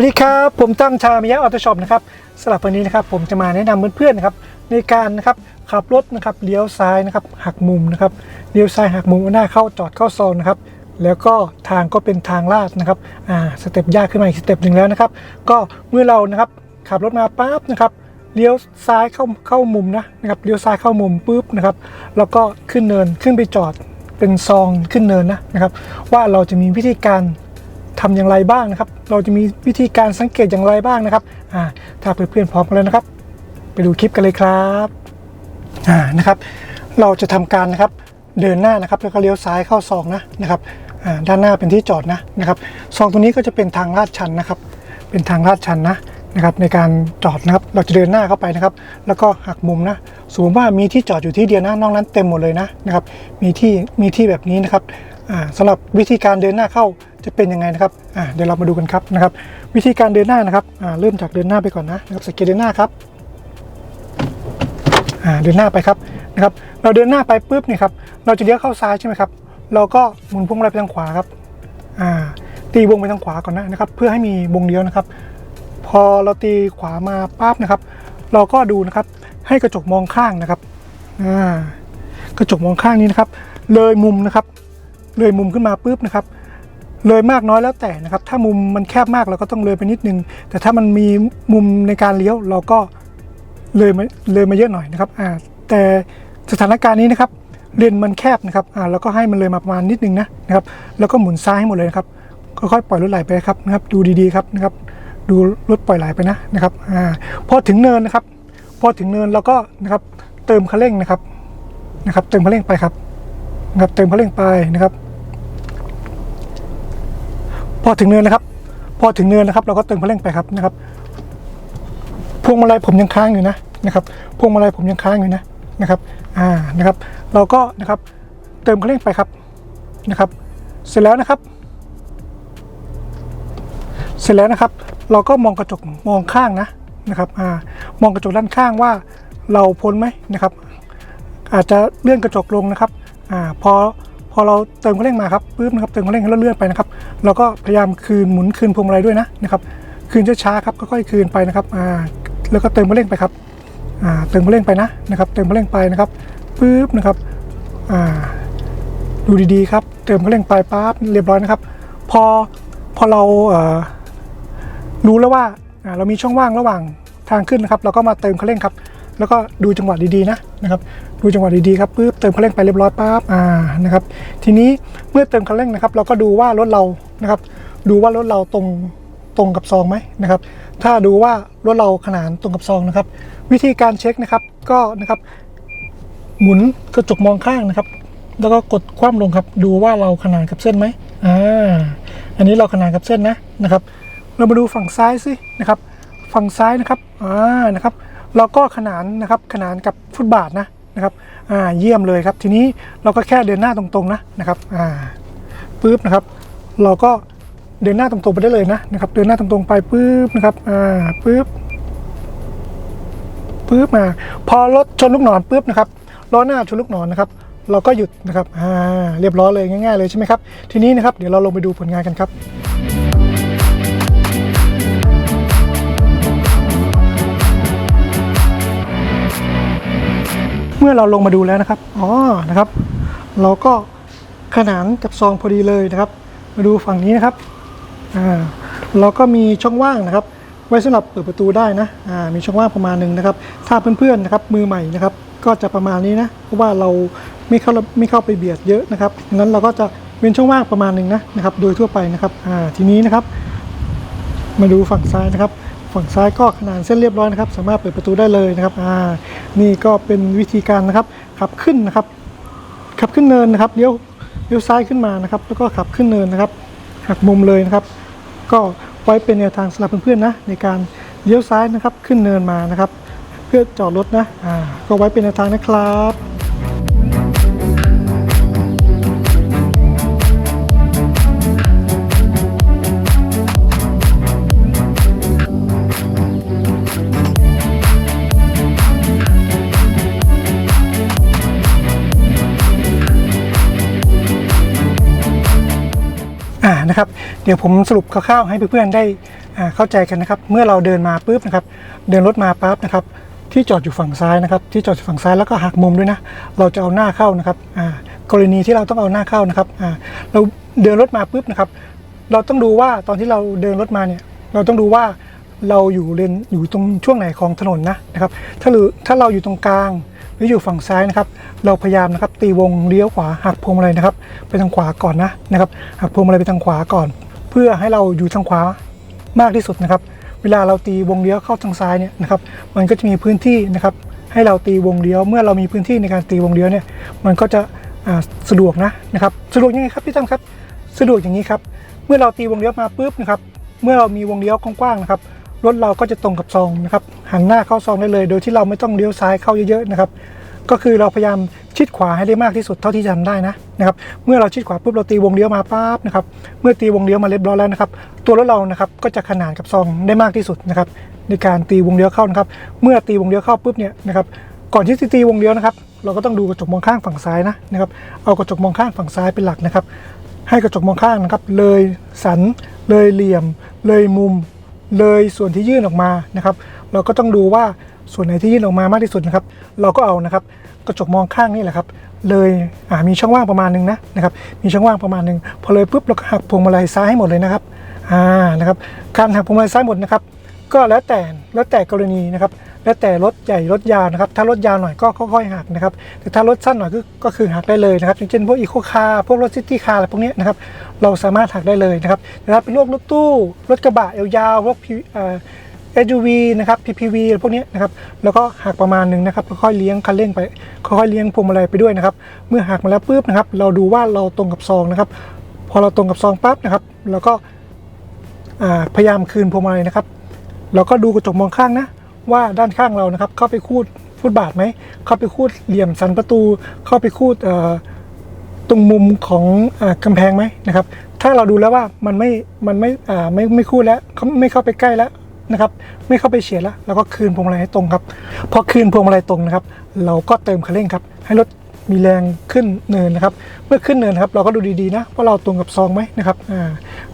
วัสดีครับ ผมตั้งชามิยะออโตช็อปนะครับสำหรับวันนี้นะครับผมจะมาแนะนำเพื่อนๆนะครับในการนะครับขับรถนะครับเลี้ยวซ้ายนะครับหักมุมนะครับเลี้ยวซ้ายหักมุมหน้าเข้าจอดเข้าซองนะครับแล้วก็ทางก็เป็นทางลาดนะครับอ่าสเต็ปยากขึ้นมาอีกสเต็ปหนึ่งแล้วนะครับ ก็เมื่อเรานะครับขับรถมาปั๊บนะครับเลี้ยวซ้ายเข้าเข้ามุมนะนะครับเลี้ยวซ้ายเข้ามุมปุ๊บนะครับแล้วก็ขึ้นเนินขึ้นไปจอดเป็นซองขึ้นเนินนะนะครับว่าเราจะมีวิธีการ ทำอย่างไรบ้างนะครับ เราจะมีวิธีการสังเกตอย่างไรบ้างนะครับอ่าถ้าเพื่อนๆพร้อมกันแล้วนะครับ ไปดูคลิปกันเลยครับอ่านะครับ เราจะทำการนะครับเดินหน้านะครับแล้วก็เลี้ยวซ้ายเข้าซองนะนะครับด้านหน้าเป็นที่จอดนะนะครับซองตรงนี้ก็จะเป็นทางลาดชันนะครับ เป็นทางลาดชันนะนะครับ ในการจอดนะครับเราจะเดินหน้าเข้าไปนะครับ แล้วก็หักมุมนะสมมติว่ามีที่จอดอยู่ที่เดียวนะนอกนั้นเต็มหมดเลยนะนะครับ มีที่มีที่แบบนี้นะครับอ่าสำหรับวิธีการเดินหน้าเข้า จะเป็นยังไงนะครับอ่าเดี๋ยวเรามาดูกันครับนะครับ วิธีการเดินหน้านะครับอ่าเริ่มจากเดินหน้าไปก่อนนะนะครับสเกตเดินหน้าครับอ่าเดินหน้าไปครับนะครับ เราเดินหน้าไปปุ๊บเนี่ยครับเราจะเลี้ยวเข้าซ้ายใช่ไหมครับ เราก็หมุนพวงมาลัยไปทางขวาครับอ่าตีวงไปทางขวาก่อนนะนะครับ เพื่อให้มีวงเลี้ยวนะครับ พอเราตีขวามาปั๊บนะครับ เราก็ดูนะครับให้กระจกมองข้างนะครับอ่ากระจกมองข้างนี้นะครับ เลยมุมนะครับ เลยมุมขึ้นมาปุ๊บนะครับ เลยมากน้อยแล้วแต่นะครับ ถ้ามุมมันแคบมากเราก็ต้องเลยไปนิดนึง แต่ถ้ามันมีมุมในการเลี้ยวเราก็เลยมาเลยมาเยอะหน่อยนะครับอ่าแต่สถานการณ์นี้นะครับเลนมันแคบนะครับอ่าแล้วก็ให้มันเลยมาประมาณนิดนึงนะนะครับ แล้วก็หมุนซ้ายให้หมดเลยนะครับค่อยๆปล่อยรถไหลไปครับนะครับ ดูดีๆครับนะครับ ดูรถปล่อยไหลไปนะนะครับอ่าพอถึงเนินนะครับ พอถึงเนินเราก็นะครับเติมคันเร่งนะครับนะครับ เติมคันเร่งไปครับนะครับเติมคันเร่งไปนะครับ พอถึงเนินนะครับ พอถึงเนินนะครับ เราก็เติมคังไปครับนะครับ พวงมาลัยผมยังค้างอยู่นะนะครับ พวงมาลัยผมยังค้างอยู่นะนะครับ อ่า นะครับ เราก็นะครับ เติมคันเร่งไปครับนะครับ เสร็จแล้วนะครับ เสร็จแล้วนะครับ เราก็มองกระจกมองข้างนะนะครับ อ่า มองกระจกด้านข้างว่าเราพ้นไหมนะครับ อาจจะเลื่อนกระจกลงนะครับ อ่า พอ พอเราเติมคันเร่งมาครับปุ๊บนะครับเติมคันเร่งแล้วเลื่อนไปนะครับเราก็พยายามคืนหมุนคืนพวงมาลัยด้วยนะนะครับคืนช้าๆครับค่อยๆคืนไปนะครับอ่าแล้วก็เติมคันเร่งไปครับอ่าเติมคันเร่งไปนะนะครับเติมคันเร่งไปนะครับปุ๊บนะครับอ่าดูดีๆครับเติมคันเร่งไปปั๊บเรียบร้อยนะครับ พอพอเราเอ่อรู้แล้วว่าอ่าเรามีช่องว่างระหว่างทางขึ้นนะครับ เราก็มาเติมคันเร่งครับ แล้วก็ดูจังหวะดีๆนะนะครับดูจังหวะดีๆครับปุ๊บเติมคันเร่งไปเรียบร้อยปั๊บอ่านะครับทีนี้เมื่อเติมคันเร่งนะครับ เราก็ดูว่ารถเรานะครับ ดูว่ารถเราตรงตรงกับซองไหมนะครับ ถ้าดูว่ารถเราขนานตรงกับซองนะครับ วิธีการเช็คนะครับก็นะครับหมุนกระจกมองข้างนะครับ แล้วก็กดคว่ำลงครับ ดูว่าเราขนานกับเส้นไหมอ่าอันนี้เราขนานกับเส้นนะนะครับ เรามาดูฝั่งซ้ายสินะครับ ฝั่งซ้ายนะครับอ่านะครับ เราก็ขนานนะครับขนานกับฟุตบาทนะนะครับอ่าเยี่ยมเลยครับ ทีนี้เราก็แค่เดินหน้าตรงๆนะนะครับอ่าปุ๊บนะครับ เราก็เดินหน้าตรงๆไปได้เลยนะนะครับ เดินหน้าตรงๆไปปุ๊บนะครับอ่าปุ๊บปุ๊บมา พอรถชนลูกหนอนปุ๊บนะครับล้อหน้าชนลูกหนอนนะครับเราก็หยุดนะครับอ่าเรียบร้อยเลยง่ายๆเลยใช่ไหมครับ ทีนี้นะครับเดี๋ยวเราลงไปดูผลงานกันครับ เมื่อเราลงมาดูแล้วนะครับ อ๋อ นะครับ เราก็ขนานกับซองพอดีเลยนะครับ มาดูฝั่งนี้นะครับ อ่า เราก็มีช่องว่างนะครับ ไว้สำหรับเปิดประตูได้นะ อ่า มีช่องว่างประมาณหนึ่งนะครับ ถ้าเพื่อนๆนะครับมือใหม่นะครับ ก็จะประมาณนี้นะ เพราะว่าเราไม่เข้าไม่เข้าไปเบียดเยอะนะครับงั้นเราก็จะเว้นช่องว่างประมาณหนึ่งนะนะครับ โดยทั่วไปนะครับ อ่า ทีนี้นะครับ มาดูฝั่งซ้ายนะครับ ฝั่งซ้ายก็ขนานเส้นเรียบร้อยนะครับ สามารถเปิดประตูได้เลยนะครับอ่านี่ก็เป็นวิธีการนะครับขับขึ้นนะครับขับขึ้นเนินนะครับเลี้ยวเลี้ยวซ้ายขึ้นมานะครับ แล้วก็ขับขึ้นเนินนะครับหักมุมเลยนะครับ ก็ไว้เป็นแนวทางสำหรับเพื่อนๆนะในการเลี้ยวซ้ายนะครับขึ้นเนินมานะครับ เพื่อจอดรถนะอ่าก็ไว้เป็นแนวทางนะครับ ดี๋ยวผมสรุปคร่าวๆให้เพื่อนๆได้อ่าเข้าใจกันนะครับ เมื่อเราเดินมาปุ๊บนะครับ เดินรถมาปั๊บนะครับ ที่จอดอยู่ฝั่งซ้ายนะครับ ที่จอดอยู่ฝั่งซ้ายแล้วก็หักมุมด้วยนะ เราจะเอาหน้าเข้านะครับกรณีที่เราต้องเอาหน้าเข้านะครับเราเดินรถมาปุ๊บนะครับ เราต้องดูว่าตอนที่เราเดินรถมาเนี่ย เราต้องดูว่าเราอยู่เลนอยู่ตรงช่วงไหนของถนนนะนะครับ ถ้าหรือถ้าเราอยู่ตรงกลางหรืออยู่ฝั่งซ้ายนะครับ เราพยายามนะครับตีวงเลี้ยวขวาหักพวงมาลัยนะครับ ไปทางขวาก่อนนะนะครับหักพวงมาลัยไปทางขวาก่อน เพื่อให้เราอยู่ทางขวามากที่สุดนะครับ เวลาเราตีวงเลี้ยวเข้าทางซ้ายเนี่ยนะครับ มันก็จะมีพื้นที่นะครับ ให้เราตีวงเลี้ยว เมื่อเรามีพื้นที่ในการตีวงเลี้ยวเนี่ย มันก็จะสะดวกนะนะครับ สะดวกยังไงครับพี่ตั้มครับ สะดวกอย่างนี้ครับ เมื่อเราตีวงเลี้ยวมาปุ๊บนะครับ เมื่อเรามีวงเลี้ยวกว้างๆนะครับ รถเราก็จะตรงกับซองนะครับ หันหน้าเข้าซองได้เลย โดยที่เราไม่ต้องเลี้ยวซ้ายเข้าเยอะๆนะครับ ก็คือเราพยายาม ชิดขวาให้ได้มากที่สุดเท่าที่จะทำได้นะนะครับเมื่อเราชิดขวาปุ๊บเราตีวงเลี้ยวมาปั๊บนะครับเมื่อตีวงเลี้ยวมาเรียบร้อยแล้วนะครับตัวรถเรานะครับก็จะขนานกับซองได้มากที่สุดนะครับในการตีวงเลี้ยวเข้านะครับเมื่อตีวงเลี้ยวเข้าปุ๊บเนี่ยนะครับก่อนที่จะตีวงเลี้ยวนะครับเราก็ต้องดูกระจกมองข้างฝั่งซ้ายนะนะครับเอากระจกมองข้างฝั่งซ้ายเป็นหลักนะครับให้กระจกมองข้างนะครับเลยสันเลยเหลี่ยม เลยมุม เลยส่วนที่ยื่นออกมานะครับ เราก็ต้องดูว่า ส่วนไหนที่ยื่นออกมามากที่สุดนะครับ เราก็เอานะครับกระจกมองข้างนี่แหละครับ เลยอ่ามีช่องว่างประมาณหนึงนะนะครับ มีช่องว่างประมาณหนึงพอเลยปุ๊บเราก็หักพวงมาลัยซ้ายให้หมดเลยนะครับอ่านะครับ การหักพวงมาลัยซ้ายหมดนะครับ ก็แล้วแต่แล้วแต่กรณีนะครับ แล้วแต่รถใหญ่รถยาวนะครับ ถ้ารถยาวหน่อยก็ค่อยๆหักนะครับ แต่ถ้ารถสั้นหน่อยก็ก็คือหักได้เลยนะครับอย่างเช่นพวกอีโคคาร์พวกรถซิตี้คาร์อะไรพวกนี้นะครับ เราสามารถหักได้เลยนะครับแต่ถ้าเป็นพวกรถตู้ รถกระบะยาวๆพวก P- เอ่อ SUV นะครับ PPV อะไรพวกนี้นะครับ แล้วก็หักประมาณหนึ่งนะครับ ค่อยเลี้ยงคันเร่งไป ค่อยเลี้ยงพวงมาลัยไปด้วยนะครับ เมื่อหักมาแล้วปุ๊บนะครับ เราดูว่าเราตรงกับซองนะครับ พอเราตรงกับซองปั๊บนะครับเราก็พยายามคืนพวงมาลัยนะครับเราก็ดูกระจกมองข้างนะ ว่าด้านข้างเรานะครับ เข้าไปคูดฟุตบาทไหม เข้าไปคูดเหลี่ยมสันประตู เข้าไปคูดตรงมุมของอกำแพงไหมนะครับ ถ้าเราดูแล้วว่ามันไม่ มันไม่ไม่ไม่คูดแล้วเขาไม่เข้าไปใกล้แล้ว นะครับไม่เข้าไปเฉียดแล้วเราก็คืนพวงมาลัยให้ตรงครับพอคืนพวงมาลัยตรงนะครับ เราก็เติมคันเร่งครับ ให้รถมีแรงขึ้นเนินนะครับ เมื่อขึ้นเนินครับ เราก็ดูดีๆนะว่าเราตรงกับซองไหมนะครับ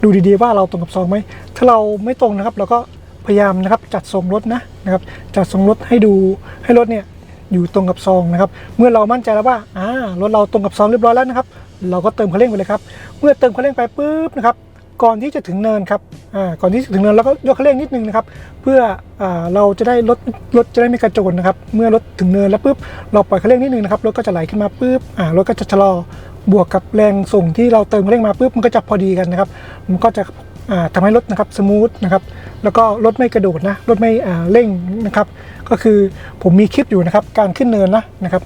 ดูดีๆว่าเราตรงกับซองไหมถ้าเราไม่ตรงนะครับเราก็พยายามนะครับจัดทรงรถนะนะครับจัดทรงรถให้ดูให้รถเนี่ยอยู่ตรงกับซองนะครับ เมื่อเรามั่นใจแล้วว่าอ่ารถเราตรงกับซองเรียบร้อยแล้วนะครับ เราก็เติมคันเร่งไปเลยครับ เมื่อเติมคันเร่งไปปุ๊บนะครับ ก่อนที่จะถึงเนินครับอ่าก่อนที่จะถึงเนินเราก็ยกคันเร่งนิดนึงนะครับ เพื่ออ่าเราจะได้รถรถจะได้ไม่กระโจนนะครับ เมื่อรถถึงเนินแล้วปุ๊บเราปล่อยคันเร่งนิดนึงนะครับรถก็จะไหลขึ้นมาปุ๊บอ่ารถก็จะชะลอบวกกับแรงส่งที่เราเติมคันเร่งมาปุ๊บมันก็จะพอดีกันนะครับ มันก็จะ อ่าทำให้รถนะครับสมูทนะครับแล้วก็รถไม่กระโดดนะรถไม่เร่งนะครับก็คือผมมีคลิปอยู่นะครับการขึ้นเนินนะนะครับ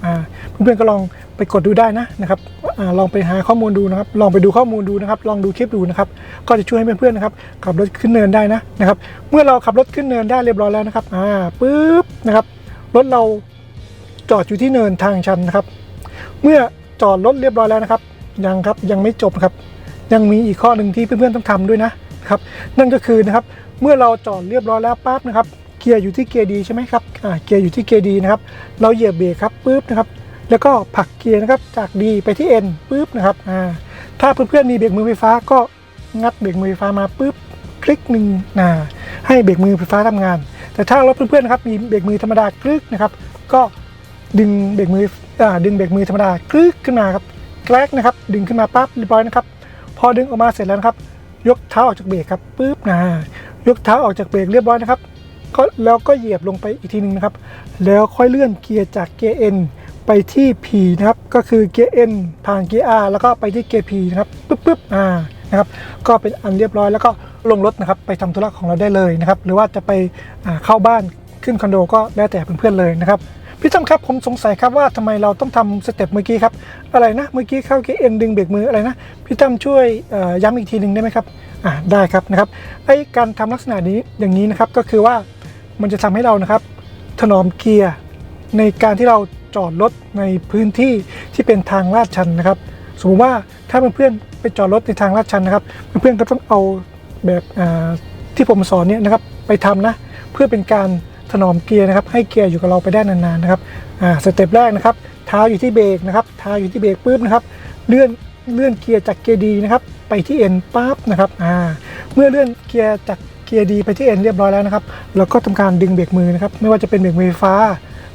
เพื่อนๆก็ลองไปกดดูได้นะนะครับอลองไปหาข้อมูลดูนะครับ ลองไปดูข้อมูลดูนะครับ ลองดูคลิปดูนะครับ ก็จะช่วยให้เพื่อนๆนะครับขับรถขึ้นเนินได้นะนะครับ เมื่อเราขับรถขึ้นเนินได้เรียบร้อยแล้วนะครับอ่าปุ๊บนะครับรถเราจอดอยู่ที่เนินทางชันนะครับ เมื่อจอดรถเรียบร้อยแล้วนะครับ ยังครับยังไม่จบครับ ยังมีอีกข้อหนึ่งที่เพื่อนๆต้องทำด้วยนะ ครับ นั่นก็คือนะครับเมื่อเราจอดเรียบร้อยแล้วปั๊บนะครับเกียร์อยู่ที่เกียร์ดีใช่ไหมครับอ่าเกียร์อยู่ที่เกียร์ดีนะครับ เราเหยียบเบรกครับปุ๊บนะครับ แล้วก็ผลักเกียร์นะครับจากดีไปที่ N ปุ๊บนะครับอ่าถ้าเพื่อนๆมีเบรกมือไฟฟ้าก็งัดเบรกมือไฟฟ้ามาปุ๊บคลิกหนึ่งนะให้เบรกมือไฟฟ้าทำงาน แต่ถ้ารถเพื่อนๆนะครับมีเบรกมือธรรมดากรึกนะครับ ก็ดึงเบรกมืออ่าดึงเบรกมือธรรมดากรึกขึ้นมาครับแกลกนะครับ ดึงขึ้นมาปั๊บเรียบร้อยนะครับ พอดึงออกมาเสร็จแล้วนะครับ ยกเท้าออกจากเบรกครับปุ๊บนะยกเท้าออกจากเบรกเรียบร้อยนะครับก็แล้วก็เหยียบลงไปอีกทีหนึ่งนะครับ แล้วค่อยเลื่อนเกียร์จากเกียร์ N ไปที่ P นะครับ ก็คือเกียร์ N ผ่านเกียร์ R แล้วก็ไปที่เกียร์ P นะครับปุ๊บปุ๊บอ่านะครับ ก็เป็นอันเรียบร้อยแล้วก็ลงรถนะครับ ไปทำธุระของเราได้เลยนะครับ หรือว่าจะไปเข้าบ้านขึ้นคอนโดก็แล้วแต่เพื่อนๆเลยนะครับ พี่ตั้มครับผมสงสัยครับว่าทำไมเราต้องทำสเต็ปเมื่อกี้ครับอะไรนะเมื่อกี้เข้าเกียร์เอ็นดึงเบรกมืออะไรนะพี่ตั้มช่วยย้ำอีกทีหนึ่งได้ไหมครับอ่าได้ครับนะครับไอการทำลักษณะนี้อย่างนี้นะครับก็คือว่ามันจะทำให้เรานะครับ ถนอมเกียร์ในการที่เราจอดรถในพื้นที่ที่เป็นทางลาดชันนะครับ สมมติว่าถ้าเพื่อนๆไปจอดรถในทางลาดชันนะครับ เพื่อนๆก็ต้องเอาแบบที่ผมสอนเนี่ยนะครับไปทำนะเพื่อเป็นการ ถนอมเกียร์นะครับให้เกียร์อยู่กับเราไปได้นานๆนะครับอ่าสเต็ปแรกนะครับเท้าอยู่ที่เบรกนะครับเท้าอยู่ที่เบรกปุ๊บนะครับเลื่อนเลื่อนเกียร์จากเกียร์ดีนะครับไปที่เอ็นปั๊บนะครับอ่าเมื่อเลื่อนเกียร์จากเกียร์ดีไปที่เอ็นเรียบร้อยแล้วนะครับเราก็ทำการดึงเบรกมือนะครับไม่ว่าจะเป็นเบรกมือไฟฟ้า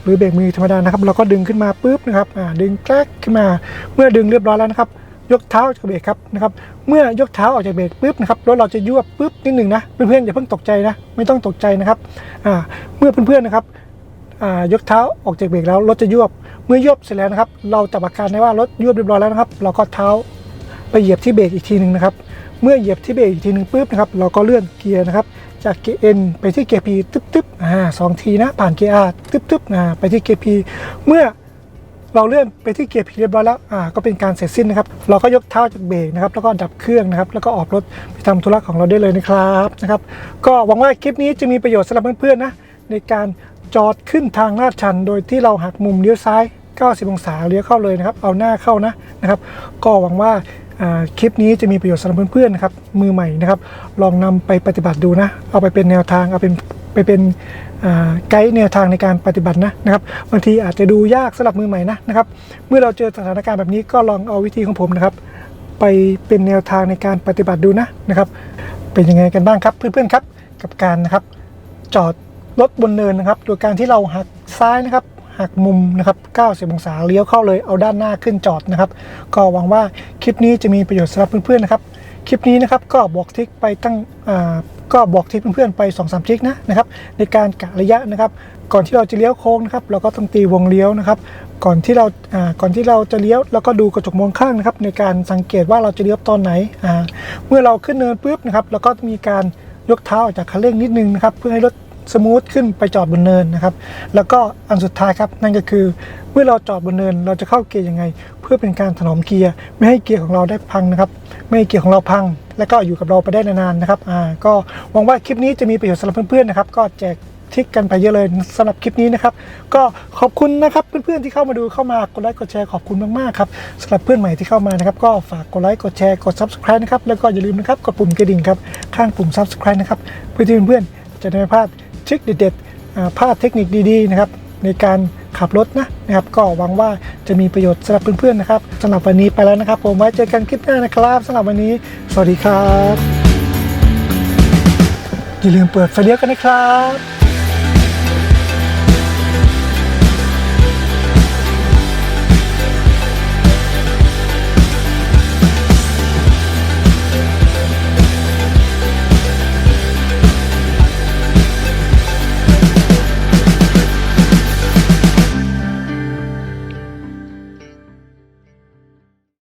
หรือเบรกมือธรรมดานะครับเราก็ดึงขึ้นมาปุ๊บนะครับอ่าดึงแกลกขึ้นมาเมื่อดึงเรียบร้อยแล้วนะครับ ยกเท้าออกจากเบรกครับนะครับเมื่อยกเท้าออกจากเบรกปุ๊บนะครับรถเราจะยวบปุ๊บนิดหนึ่งนะเพื่อนๆอย่าเพิ่งตกใจนะไม่ต้องตกใจนะครับเมื่อเพื่อนๆนะครับยกเท้าออกจากเบรกแล้วรถจะยวบเมื่อยวบเสร็จแล้วนะครับ เราจับอาการได้ว่ารถยวบเรียบร้อยแล้วนะครับ เราก็เท้าไปเหยียบที่เบรกอีกทีหนึ่งนะครับเมื่อเหยียบที่เบรกอีกทีหนึ่งปุ๊บนะครับเราก็เลื่อนเกียร์นะครับจากเกียร์ N ไปที่เกียร์ P ตึ๊บตึ๊บอ่าสองทีนะผ่านเกียร์ R ตึ๊บตึ๊บอ่าไปที่เกียร์ P เมื่อ เราเลื่อนไปที่เกียร์ P เรียบร้อยแล้วอ่าก็เป็นการเสร็จสิ้นนะครับ เราก็ยกเท้าจากเบรกนะครับ แล้วก็ดับเครื่องนะครับ แล้วก็ออกรถไปทำธุระของเราได้เลยนะครับนะครับ ก็หวังว่าคลิปนี้จะมีประโยชน์สำหรับเพื่อนๆนะในการจอดขึ้นทางลาดชัน โดยที่เราหักมุมเลี้ยวซ้าย 90 องศาเลี้ยวเข้าเลยนะครับ เอาหน้าเข้านะนะครับ ก็หวังว่าคลิปนี้จะมีประโยชน์สำหรับเพื่อนๆนะครับมือใหม่นะครับ ลองนำไปปฏิบัติดูนะ เอาไปเป็นแนวทางเอาเป็นไปเป็น ไกด์แนวทางในการปฏิบัตินะนะครับบางทีอาจจะดูยากสำหรับมือใหม่นะนะครับ เมื่อเราเจอสถานการณ์แบบนี้ก็ลองเอาวิธีของผมนะครับ ไปเป็นแนวทางในการปฏิบัติดูนะนะครับ เป็นยังไงกันบ้างครับเพื่อนๆครับกับการนะครับ จอดรถบนเนินนะครับ โดยการที่เราหักซ้ายนะครับหักมุมนะครับ 90 องศาเลี้ยวเข้าเลยเอาด้านหน้าขึ้นจอดนะครับ ก็หวังว่าคลิปนี้จะมีประโยชน์สำหรับเพื่อนๆนะครับ คลิปนี้นะครับก็บอกทิกไปตั้งอ่า ก็บอกทริกเพื่อนๆไป2อสามทิกนะนะครับในการกะระยะนะครับ ก่อนที่เราจะเลี้ยวโค้งนะครับเราก็ต้องตีวงเลี้ยวนะครับ ก่อนที่เราอ่าก่อนที่เราจะเลี้ยวเราก็ดูกระจกมองข้างนะครับ ในการสังเกตว่าเราจะเลี้ยวตอนไหนอ่าเมื่อเราขึ้นเนินปุ๊บนะครับเราก็มีการยกเท้าออกจากคันเร่งนิดนึงนะครับเพื่อให้รถ สมูทขึ้นไปจอดบนเนินนะครับ แล้วก็อันสุดท้ายครับนั่นก็คือเมื่อเราจอดบนเนินเราจะเข้าเกียร์ยังไง เพื่อเป็นการถนอมเกียร์ไม่ให้เกียร์ของเราได้พังนะครับ ไม่ให้เกียร์ของเราพัง และก็อยู่กับเราไปได้นานๆนะครับอ่าก็หวังว่าคลิปนี้จะมีประโยชน์สำหรับเพื่อนๆนะครับ ก็แจกทิกกันไปเยอะเลยสำหรับคลิปนี้นะครับ ก็ขอบคุณนะครับเพื่อนๆที่เข้ามาดูเข้ามากดไลค์กดแชร์ขอบคุณมากๆครับสำหรับเพื่อนใหม่ที่เข้ามานะครับ ก็ฝากกดไลค์กดแชร์กด subscribe นะครับแล้วก็อย่าลืมนะครับกดปุ่มกระดิ่งครับข้างปุ่ม subscribe นะครับเพื่อที่เพื่อนๆจะได้ไม่พลาด ทริคเด็ดๆภาพลาดเทคนิคดีๆนะครับในการขับรถนะนะครับก็หวังว่าจะมีประโยชน์สำหรับเพื่อนๆนะครับสำหรับวันนี้ไปแล้วนะครับ ผมไว้เจอกันคลิปหน้านะครับสำหรับวันนี้ สวัสดีครับ อย่าลืมเปิดไฟเลี้ยวกันนะครับ